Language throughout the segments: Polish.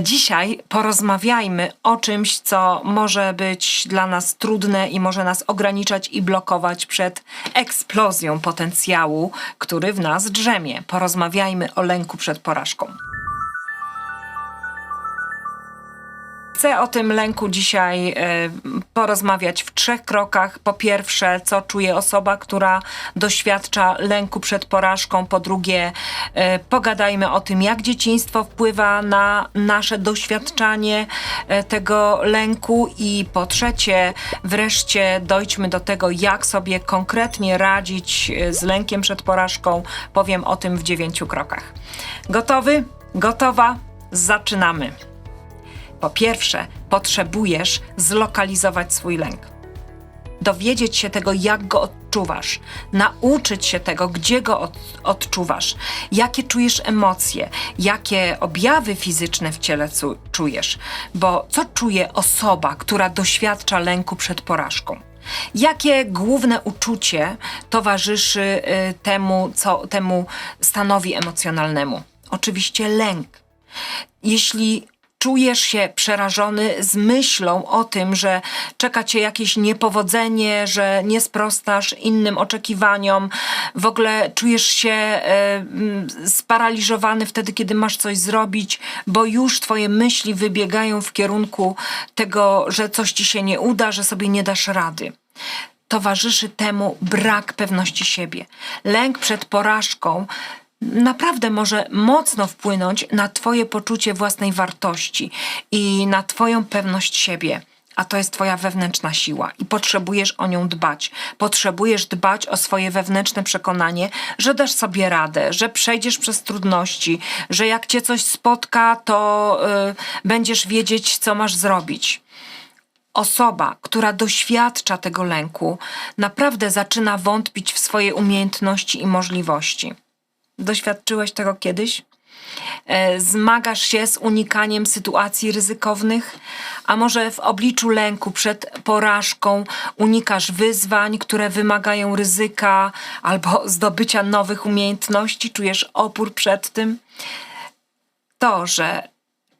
Dzisiaj porozmawiajmy o czymś, co może być dla nas trudne i może nas ograniczać i blokować przed eksplozją potencjału, który w nas drzemie. Porozmawiajmy o lęku przed porażką. Chcę o tym lęku dzisiaj e, porozmawiać w trzech krokach. Po pierwsze, co czuje osoba, która doświadcza lęku przed porażką. Po drugie, e, pogadajmy o tym, jak dzieciństwo wpływa na nasze doświadczanie e, tego lęku. I po trzecie, wreszcie dojdźmy do tego, jak sobie konkretnie radzić z lękiem przed porażką. Powiem o tym w dziewięciu krokach. Gotowy? Gotowa? Zaczynamy. Po pierwsze, potrzebujesz zlokalizować swój lęk. Dowiedzieć się tego, jak go odczuwasz, nauczyć się tego, gdzie go od, odczuwasz, jakie czujesz emocje, jakie objawy fizyczne w ciele czujesz, bo co czuje osoba, która doświadcza lęku przed porażką? Jakie główne uczucie towarzyszy y, temu, co, temu stanowi emocjonalnemu? Oczywiście lęk. Jeśli czujesz się przerażony z myślą o tym, że czeka cię jakieś niepowodzenie, że nie sprostasz innym oczekiwaniom, w ogóle czujesz się mm, sparaliżowany wtedy, kiedy masz coś zrobić, bo już twoje myśli wybiegają w kierunku tego, że coś ci się nie uda, że sobie nie dasz rady. Towarzyszy temu brak pewności siebie. Lęk przed porażką naprawdę może mocno wpłynąć na Twoje poczucie własnej wartości i na Twoją pewność siebie. A to jest Twoja wewnętrzna siła i potrzebujesz o nią dbać. Potrzebujesz dbać o swoje wewnętrzne przekonanie, że dasz sobie radę, że przejdziesz przez trudności, że jak Cię coś spotka, to y, będziesz wiedzieć, co masz zrobić osoba, która doświadcza tego lęku, naprawdę zaczyna wątpić w swoje umiejętności i możliwości. Doświadczyłeś tego kiedyś? E, Zmagasz się z unikaniem sytuacji ryzykownych, a może w obliczu lęku przed porażką unikasz wyzwań, które wymagają ryzyka albo zdobycia nowych umiejętności, czujesz opór przed tym? To, że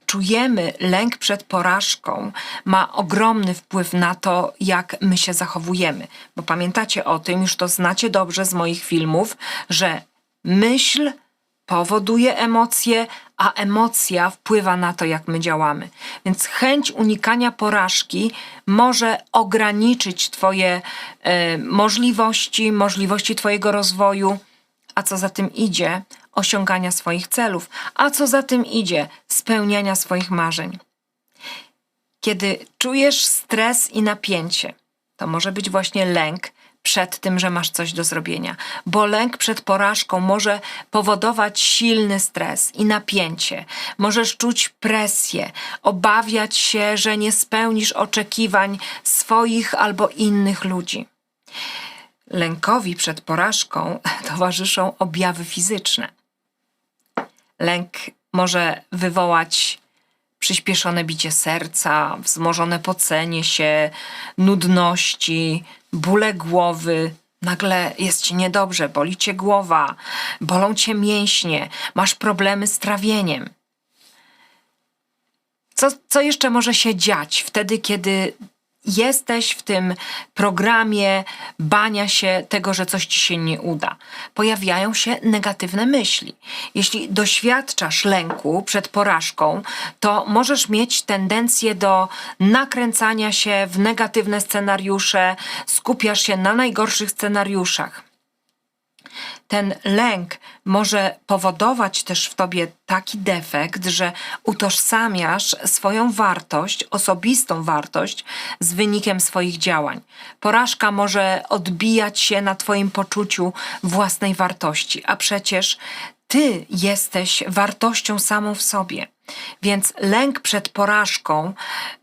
czujemy lęk przed porażką, ma ogromny wpływ na to, jak my się zachowujemy. Bo pamiętacie o tym, już to znacie dobrze z moich filmów, że myśl powoduje emocje, a emocja wpływa na to, jak my działamy. Więc chęć unikania porażki może ograniczyć Twoje e, możliwości, możliwości Twojego rozwoju, a co za tym idzie, osiągania swoich celów, a co za tym idzie, spełniania swoich marzeń. Kiedy czujesz stres i napięcie, to może być właśnie lęk przed tym, że masz coś do zrobienia, bo lęk przed porażką może powodować silny stres i napięcie. Możesz czuć presję, obawiać się, że nie spełnisz oczekiwań swoich albo innych ludzi. Lękowi przed porażką towarzyszą objawy fizyczne. Lęk może wywołać przyspieszone bicie serca, wzmożone pocenie się, nudności, bóle głowy. Nagle jest ci niedobrze, boli cię głowa, bolą cię mięśnie, masz problemy z trawieniem. Co, co jeszcze może się dziać wtedy, kiedy jesteś w tym programie bania się tego, że coś ci się nie uda? Pojawiają się negatywne myśli. Jeśli doświadczasz lęku przed porażką, to możesz mieć tendencję do nakręcania się w negatywne scenariusze, skupiasz się na najgorszych scenariuszach ten lęk może powodować też w tobie taki defekt, że utożsamiasz swoją wartość, osobistą wartość z wynikiem swoich działań. Porażka może odbijać się na twoim poczuciu własnej wartości, a przecież ty jesteś wartością samą w sobie. Więc lęk przed porażką,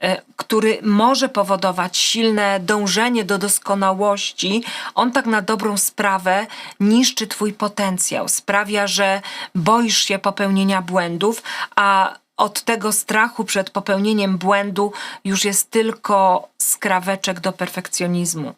e, który może powodować silne dążenie do doskonałości, on tak na dobrą sprawę niszczy Twój potencjał. Sprawia, że boisz się popełnienia błędów, a od tego strachu przed popełnieniem błędu już jest tylko skraweczek do perfekcjonizmu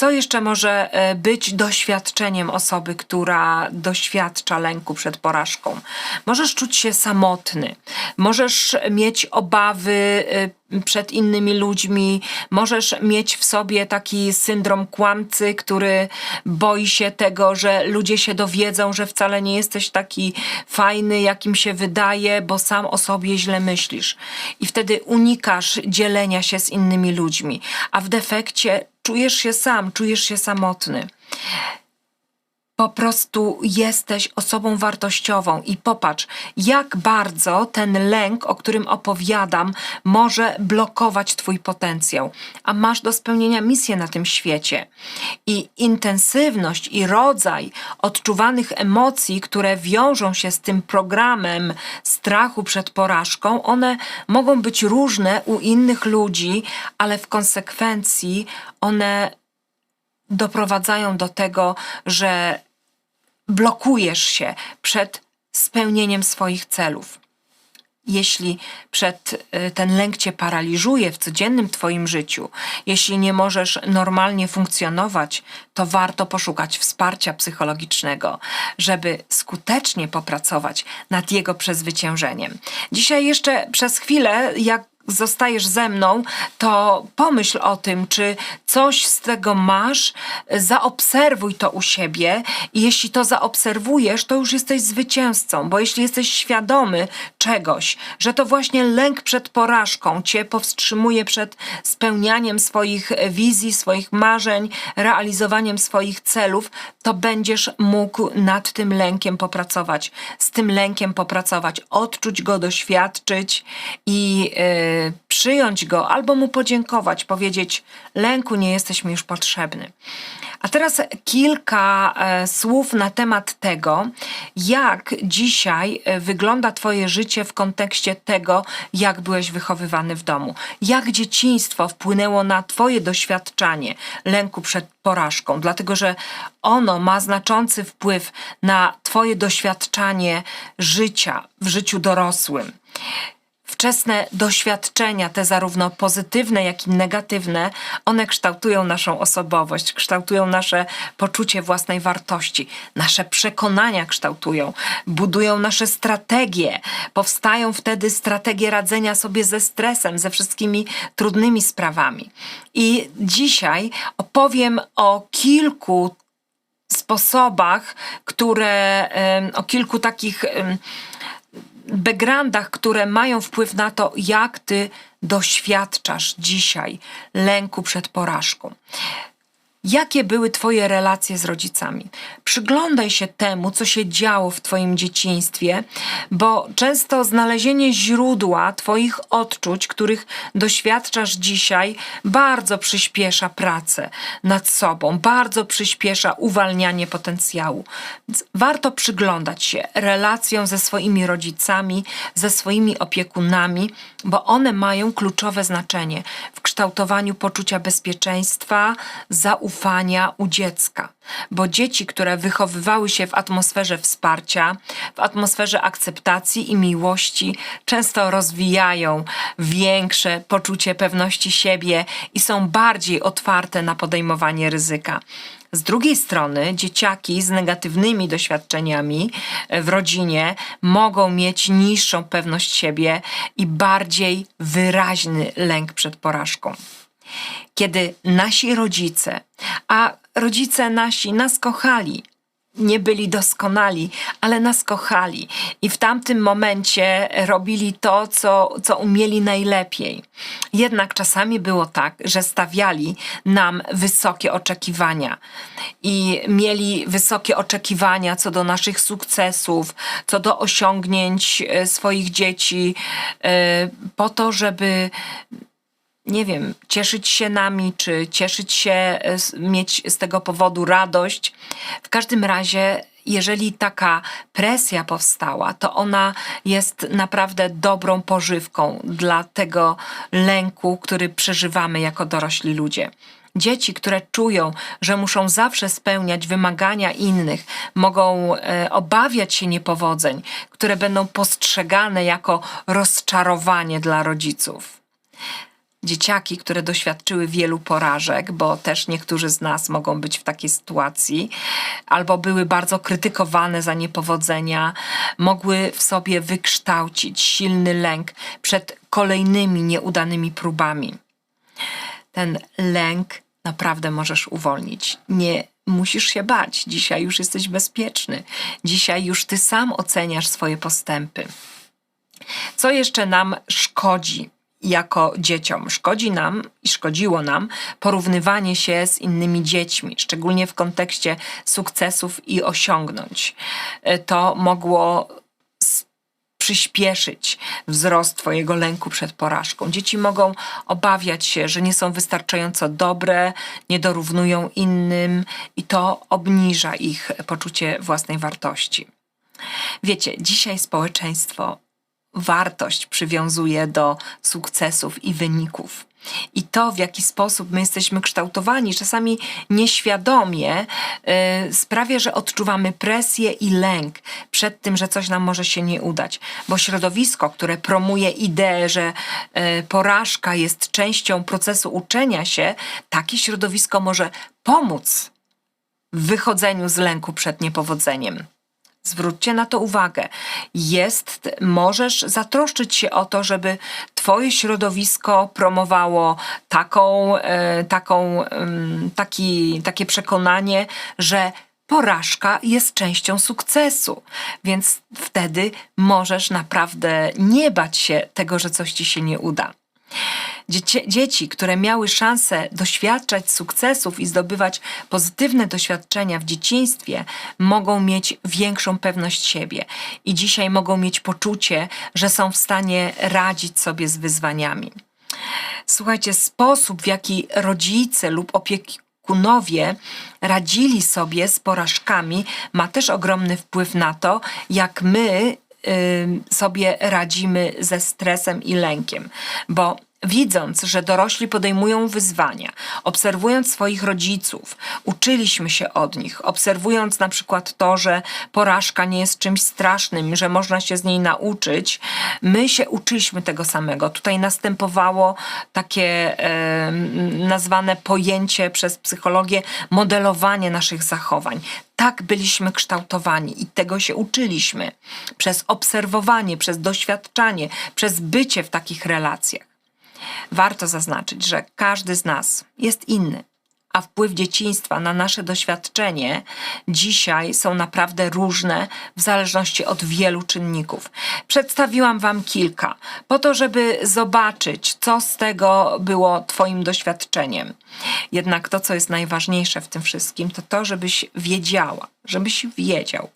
Co jeszcze może e, być doświadczeniem osoby, która doświadcza lęku przed porażką? Możesz czuć się samotny, możesz mieć obawy e, przed innymi ludźmi, możesz mieć w sobie taki syndrom kłamcy, który boi się tego, że ludzie się dowiedzą, że wcale nie jesteś taki fajny, jakim się wydaje, bo sam o sobie źle myślisz. I wtedy unikasz dzielenia się z innymi ludźmi, a w defekcie czujesz się sam, czujesz się samotny. Po prostu jesteś osobą wartościową i popatrz, jak bardzo ten lęk, o którym opowiadam, może blokować Twój potencjał. A masz do spełnienia misję na tym świecie. I intensywność i rodzaj odczuwanych emocji, które wiążą się z tym programem strachu przed porażką, one mogą być różne u innych ludzi, ale w konsekwencji one doprowadzają do tego, że blokujesz się przed spełnieniem swoich celów. Jeśli przed y, ten lęk cię paraliżuje w codziennym twoim życiu, jeśli nie możesz normalnie funkcjonować, to warto poszukać wsparcia psychologicznego, żeby skutecznie popracować nad jego przezwyciężeniem. Dzisiaj jeszcze przez chwilę, jak zostajesz ze mną, to pomyśl o tym, czy coś z tego masz, zaobserwuj to u siebie. I jeśli to zaobserwujesz, to już jesteś zwycięzcą, bo jeśli jesteś świadomy czegoś, że to właśnie lęk przed porażką cię powstrzymuje przed spełnianiem swoich wizji, swoich marzeń, realizowaniem swoich celów, to będziesz mógł nad tym lękiem popracować, z tym lękiem popracować, odczuć go, doświadczyć i yy, przyjąć go albo mu podziękować, powiedzieć: Lęku, nie jesteś mi już potrzebny. A teraz kilka e, słów na temat tego, jak dzisiaj e, wygląda Twoje życie w kontekście tego, jak byłeś wychowywany w domu. Jak dzieciństwo wpłynęło na Twoje doświadczanie lęku przed porażką, dlatego że ono ma znaczący wpływ na Twoje doświadczanie życia w życiu dorosłym wczesne doświadczenia, te zarówno pozytywne, jak i negatywne, one kształtują naszą osobowość, kształtują nasze poczucie własnej wartości, nasze przekonania kształtują, budują nasze strategie. Powstają wtedy strategie radzenia sobie ze stresem, ze wszystkimi trudnymi sprawami. I dzisiaj opowiem o kilku sposobach, które, o kilku takich backgroundach, które mają wpływ na to, jak ty doświadczasz dzisiaj lęku przed porażką. Jakie były Twoje relacje z rodzicami? Przyglądaj się temu, co się działo w Twoim dzieciństwie, bo często znalezienie źródła Twoich odczuć, których doświadczasz dzisiaj, bardzo przyspiesza pracę nad sobą, bardzo przyspiesza uwalnianie potencjału. Więc warto przyglądać się relacjom ze swoimi rodzicami, ze swoimi opiekunami, bo one mają kluczowe znaczenie w kształtowaniu poczucia bezpieczeństwa, zaufania ufania u dziecka, bo dzieci, które wychowywały się w atmosferze wsparcia, w atmosferze akceptacji i miłości, często rozwijają większe poczucie pewności siebie i są bardziej otwarte na podejmowanie ryzyka. Z drugiej strony, dzieciaki z negatywnymi doświadczeniami w rodzinie mogą mieć niższą pewność siebie i bardziej wyraźny lęk przed porażką kiedy nasi rodzice, a rodzice nasi nas kochali, nie byli doskonali, ale nas kochali i w tamtym momencie robili to, co, co umieli najlepiej. Jednak czasami było tak, że stawiali nam wysokie oczekiwania i mieli wysokie oczekiwania co do naszych sukcesów, co do osiągnięć e, swoich dzieci, e, po to, żeby nie wiem, cieszyć się nami, czy cieszyć się, e, mieć z tego powodu radość. W każdym razie, jeżeli taka presja powstała, to ona jest naprawdę dobrą pożywką dla tego lęku, który przeżywamy jako dorośli ludzie. Dzieci, które czują, że muszą zawsze spełniać wymagania innych, mogą e, obawiać się niepowodzeń, które będą postrzegane jako rozczarowanie dla rodziców dzieciaki, które doświadczyły wielu porażek, bo też niektórzy z nas mogą być w takiej sytuacji, albo były bardzo krytykowane za niepowodzenia, mogły w sobie wykształcić silny lęk przed kolejnymi nieudanymi próbami. Ten lęk naprawdę możesz uwolnić. Nie musisz się bać. Dzisiaj już jesteś bezpieczny. Dzisiaj już ty sam oceniasz swoje postępy. Co jeszcze nam szkodzi jako dzieciom? Szkodzi nam i szkodziło nam porównywanie się z innymi dziećmi, szczególnie w kontekście sukcesów i osiągnięć. To mogło przyspieszyć wzrost Twojego lęku przed porażką. Dzieci mogą obawiać się, że nie są wystarczająco dobre, nie dorównują innym i to obniża ich poczucie własnej wartości. Wiecie, dzisiaj społeczeństwo wartość przywiązuje do sukcesów i wyników. I to, w jaki sposób my jesteśmy kształtowani, czasami nieświadomie, yy, sprawia, że odczuwamy presję i lęk przed tym, że coś nam może się nie udać. Bo środowisko, które promuje ideę, że yy, porażka jest częścią procesu uczenia się, takie środowisko może pomóc w wychodzeniu z lęku przed niepowodzeniem. Zwróćcie na to uwagę. Jest, możesz zatroszczyć się o to, żeby Twoje środowisko promowało taką, e, taką, taki, takie przekonanie, że porażka jest częścią sukcesu. Więc wtedy możesz naprawdę nie bać się tego, że coś ci się nie uda. Dzieci, dzieci, które miały szansę doświadczać sukcesów i zdobywać pozytywne doświadczenia w dzieciństwie, mogą mieć większą pewność siebie i dzisiaj mogą mieć poczucie, że są w stanie radzić sobie z wyzwaniami. Słuchajcie, sposób, w jaki rodzice lub opiekunowie radzili sobie z porażkami, ma też ogromny wpływ na to, jak my sobie radzimy ze stresem i lękiem, bo Widząc, że dorośli podejmują wyzwania, obserwując swoich rodziców, uczyliśmy się od nich, obserwując na przykład to, że porażka nie jest czymś strasznym, że można się z niej nauczyć, my się uczyliśmy tego samego. Tutaj następowało takie e, nazwane pojęcie przez psychologię modelowanie naszych zachowań tak byliśmy kształtowani i tego się uczyliśmy przez obserwowanie, przez doświadczanie, przez bycie w takich relacjach. Warto zaznaczyć, że każdy z nas jest inny, a wpływ dzieciństwa na nasze doświadczenie dzisiaj są naprawdę różne w zależności od wielu czynników. Przedstawiłam Wam kilka, po to, żeby zobaczyć, co z tego było Twoim doświadczeniem. Jednak to, co jest najważniejsze w tym wszystkim, to to, żebyś wiedziała, żebyś wiedział,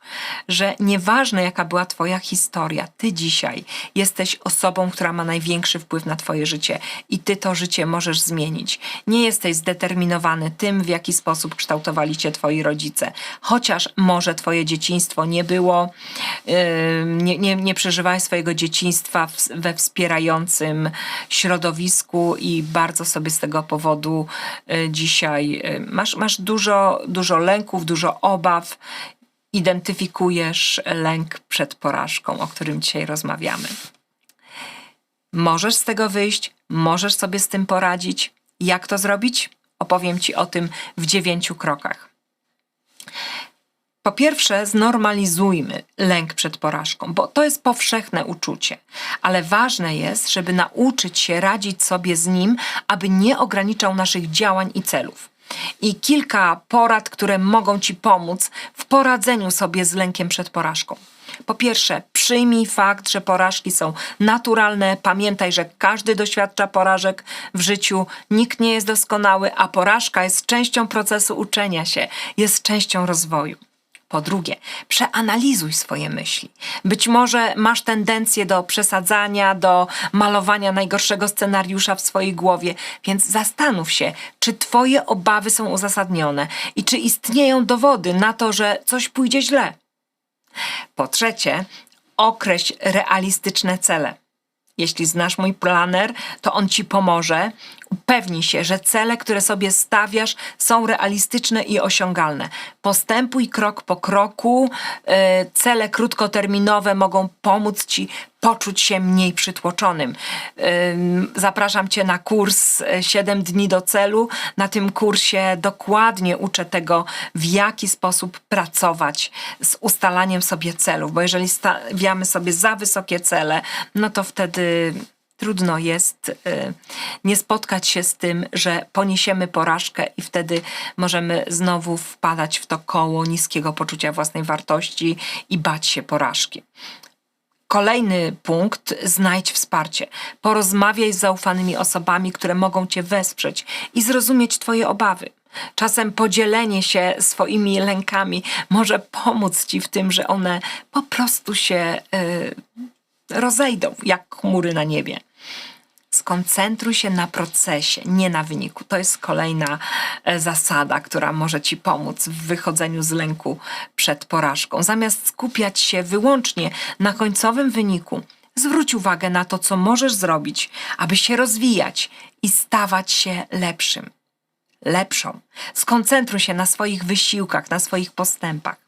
że nieważne jaka była Twoja historia, Ty dzisiaj jesteś osobą, która ma największy wpływ na Twoje życie i Ty to życie możesz zmienić. Nie jesteś zdeterminowany tym, w jaki sposób kształtowali Cię Twoi rodzice, chociaż może Twoje dzieciństwo nie było, yy, nie, nie, nie przeżywałeś swojego dzieciństwa we wspierającym środowisku i bardzo sobie z tego powodu yy, dzisiaj yy, masz, masz dużo, dużo lęków, dużo obaw, identyfikujesz lęk przed porażką, o którym dzisiaj rozmawiamy. Możesz z tego wyjść, możesz sobie z tym poradzić. Jak to zrobić? Opowiem Ci o tym w dziewięciu krokach. Po pierwsze, znormalizujmy lęk przed porażką, bo to jest powszechne uczucie, ale ważne jest, żeby nauczyć się radzić sobie z nim, aby nie ograniczał naszych działań i celów i kilka porad, które mogą Ci pomóc w poradzeniu sobie z lękiem przed porażką. Po pierwsze, przyjmij fakt, że porażki są naturalne. Pamiętaj, że każdy doświadcza porażek w życiu, nikt nie jest doskonały, a porażka jest częścią procesu uczenia się, jest częścią rozwoju. Po drugie, przeanalizuj swoje myśli. Być może masz tendencję do przesadzania, do malowania najgorszego scenariusza w swojej głowie, więc zastanów się, czy Twoje obawy są uzasadnione i czy istnieją dowody na to, że coś pójdzie źle. Po trzecie, określ realistyczne cele. Jeśli znasz mój planer, to on ci pomoże Upewnij się, że cele, które sobie stawiasz, są realistyczne i osiągalne. Postępuj krok po kroku. E, Cele krótkoterminowe mogą pomóc ci poczuć się mniej przytłoczonym. Ym, Zapraszam Cię na kurs e, 7 dni do celu. Na tym kursie dokładnie uczę tego, w jaki sposób pracować z ustalaniem sobie celów, bo jeżeli stawiamy sobie za wysokie cele, no to wtedy trudno jest y, nie spotkać się z tym, że poniesiemy porażkę i wtedy możemy znowu wpadać w to koło niskiego poczucia własnej wartości i bać się porażki. Kolejny punkt, znajdź wsparcie. Porozmawiaj z zaufanymi osobami, które mogą Cię wesprzeć i zrozumieć Twoje obawy. Czasem podzielenie się swoimi lękami może pomóc Ci w tym, że one po prostu się y, rozejdą jak chmury na niebie. Skoncentruj się na procesie, nie na wyniku. To jest kolejna e, zasada, która może Ci pomóc w wychodzeniu z lęku przed porażką. Zamiast skupiać się wyłącznie na końcowym wyniku, zwróć uwagę na to, co możesz zrobić, aby się rozwijać i stawać się lepszym, lepszą. Skoncentruj się na swoich wysiłkach, na swoich postępach.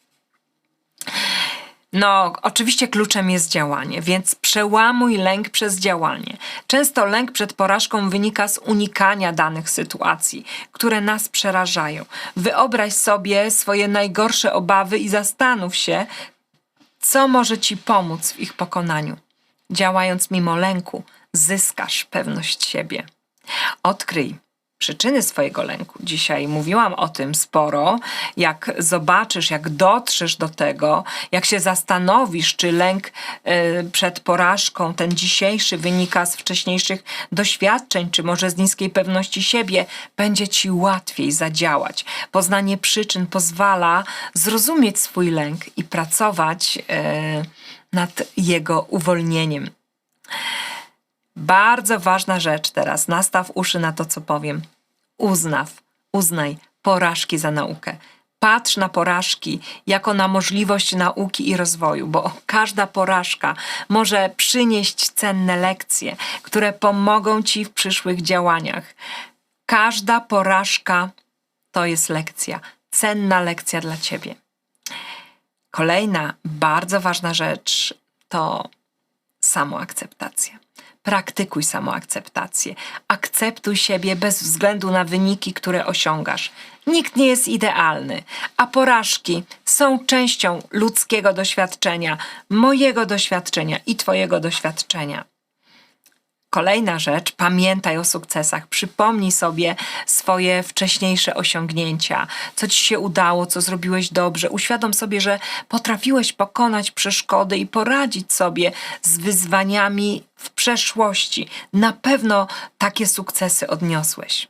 No, oczywiście kluczem jest działanie, więc przełamuj lęk przez działanie. Często lęk przed porażką wynika z unikania danych sytuacji, które nas przerażają. Wyobraź sobie swoje najgorsze obawy i zastanów się, co może ci pomóc w ich pokonaniu. Działając mimo lęku, zyskasz pewność siebie. Odkryj przyczyny swojego lęku. Dzisiaj mówiłam o tym sporo. Jak zobaczysz, jak dotrzesz do tego, jak się zastanowisz, czy lęk y, przed porażką, ten dzisiejszy, wynika z wcześniejszych doświadczeń, czy może z niskiej pewności siebie, będzie ci łatwiej zadziałać. Poznanie przyczyn pozwala zrozumieć swój lęk i pracować y, nad jego uwolnieniem. Bardzo ważna rzecz teraz. Nastaw uszy na to, co powiem. Uznaw, uznaj porażki za naukę. Patrz na porażki jako na możliwość nauki i rozwoju, bo każda porażka może przynieść cenne lekcje, które pomogą ci w przyszłych działaniach. Każda porażka to jest lekcja, cenna lekcja dla ciebie. Kolejna bardzo ważna rzecz to samoakceptacja. Praktykuj samoakceptację. Akceptuj siebie bez względu na wyniki, które osiągasz. Nikt nie jest idealny, a porażki są częścią ludzkiego doświadczenia, mojego doświadczenia i Twojego doświadczenia. Kolejna rzecz, pamiętaj o sukcesach, przypomnij sobie swoje wcześniejsze osiągnięcia, co ci się udało, co zrobiłeś dobrze. Uświadom sobie, że potrafiłeś pokonać przeszkody i poradzić sobie z wyzwaniami przeszłości. Na pewno takie sukcesy odniosłeś.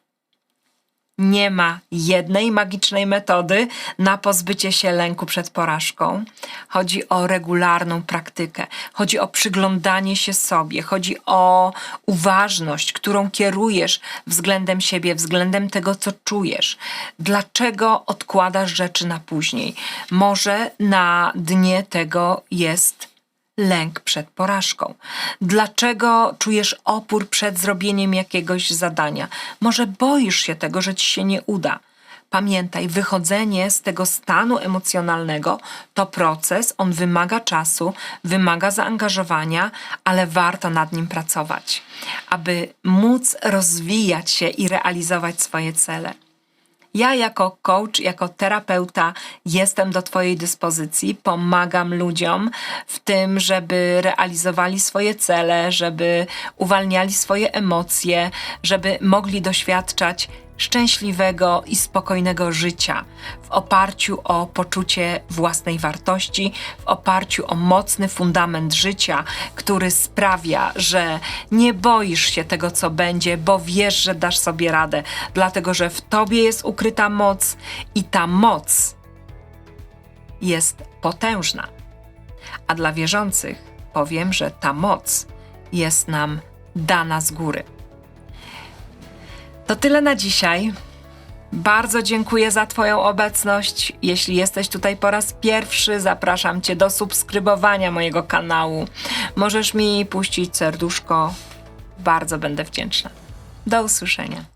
Nie ma jednej magicznej metody na pozbycie się lęku przed porażką. Chodzi o regularną praktykę, chodzi o przyglądanie się sobie, chodzi o uważność, którą kierujesz względem siebie, względem tego, co czujesz. Dlaczego odkładasz rzeczy na później? Może na dnie tego jest lęk przed porażką? Dlaczego czujesz opór przed zrobieniem jakiegoś zadania? Może boisz się tego, że ci się nie uda? Pamiętaj, wychodzenie z tego stanu emocjonalnego to proces, on wymaga czasu, wymaga zaangażowania, ale warto nad nim pracować, aby móc rozwijać się i realizować swoje cele. Ja jako coach, jako terapeuta jestem do Twojej dyspozycji, pomagam ludziom w tym, żeby realizowali swoje cele, żeby uwalniali swoje emocje, żeby mogli doświadczać szczęśliwego i spokojnego życia w oparciu o poczucie własnej wartości, w oparciu o mocny fundament życia, który sprawia, że nie boisz się tego, co będzie, bo wiesz, że dasz sobie radę, dlatego że w tobie jest ukryta moc i ta moc jest potężna. A dla wierzących powiem, że ta moc jest nam dana z góry. To tyle na dzisiaj. Bardzo dziękuję za Twoją obecność. Jeśli jesteś tutaj po raz pierwszy, zapraszam Cię do subskrybowania mojego kanału. Możesz mi puścić serduszko. Bardzo będę wdzięczna. Do usłyszenia.